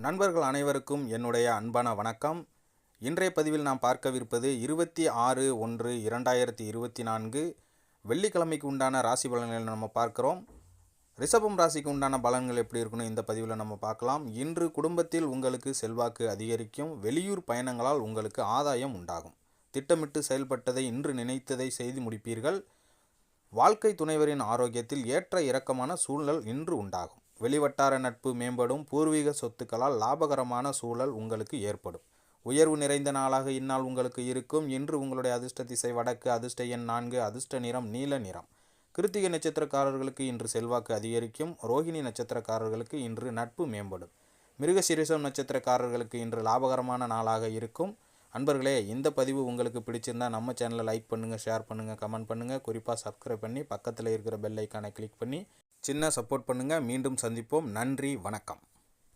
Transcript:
நண்பர்கள் அனைவருக்கும் என்னுடைய அன்பான வணக்கம். இன்றைய பதிவில் நாம் பார்க்கவிருப்பது இருபத்தி ஆறு ஒன்று இரண்டாயிரத்தி இருபத்தி நான்கு. வெள்ளிக்கிழமைக்கு உண்டான ராசி பலன்களை நம்ம பார்க்குறோம். ரிஷபம் ராசிக்கு உண்டான பலன்கள் எப்படி இருக்குன்னு இந்த பதிவில் நம்ம பார்க்கலாம். இன்று குடும்பத்தில் உங்களுக்கு செல்வாக்கு அதிகரிக்கும். வெளியூர் பயணங்களால் உங்களுக்கு ஆதாயம் உண்டாகும். திட்டமிட்டு செயல்பட்டதை இன்று நினைத்ததை செய்து முடிப்பீர்கள். வாழ்க்கை துணைவரின் ஆரோக்கியத்தில் ஏற்ற இறக்கமான சூழல் இன்று உண்டாகும். வெளிவட்டார நட்பு மேம்படும். பூர்வீக சொத்துக்களால் லாபகரமான சூழல் உங்களுக்கு ஏற்படும். உயர்வு நிறைந்த நாளாக இந்நாள் உங்களுக்கு இருக்கும். இன்று உங்களுடைய அதிர்ஷ்ட திசை வடக்கு அதிர்ஷ்ட எண் நான்கு அதிர்ஷ்ட நிறம் நீல நிறம். கிருத்திகை நட்சத்திரக்காரர்களுக்கு இன்று செல்வாக்கு அதிகரிக்கும். ரோஹிணி நட்சத்திரக்காரர்களுக்கு இன்று நட்பு மேம்படும். மிருகசிரிசம் நட்சத்திரக்காரர்களுக்கு இன்று லாபகரமான நாளாக இருக்கும். அன்பர்களே இந்த பதிவு உங்களுக்கு பிடிச்சிருந்தா நம்ம சேனலை லைக் பண்ணுங்கள் ஷேர் பண்ணுங்கள் கமெண்ட் பண்ணுங்கள் குறிப்பாக சப்ஸ்கிரைப் பண்ணி பக்கத்தில் இருக்கிற பெல் ஐக்கானை கிளிக் பண்ணி சின்ன சப்போர்ட் பண்ணுங்கள் மீண்டும் சந்திப்போம். நன்றி வணக்கம்.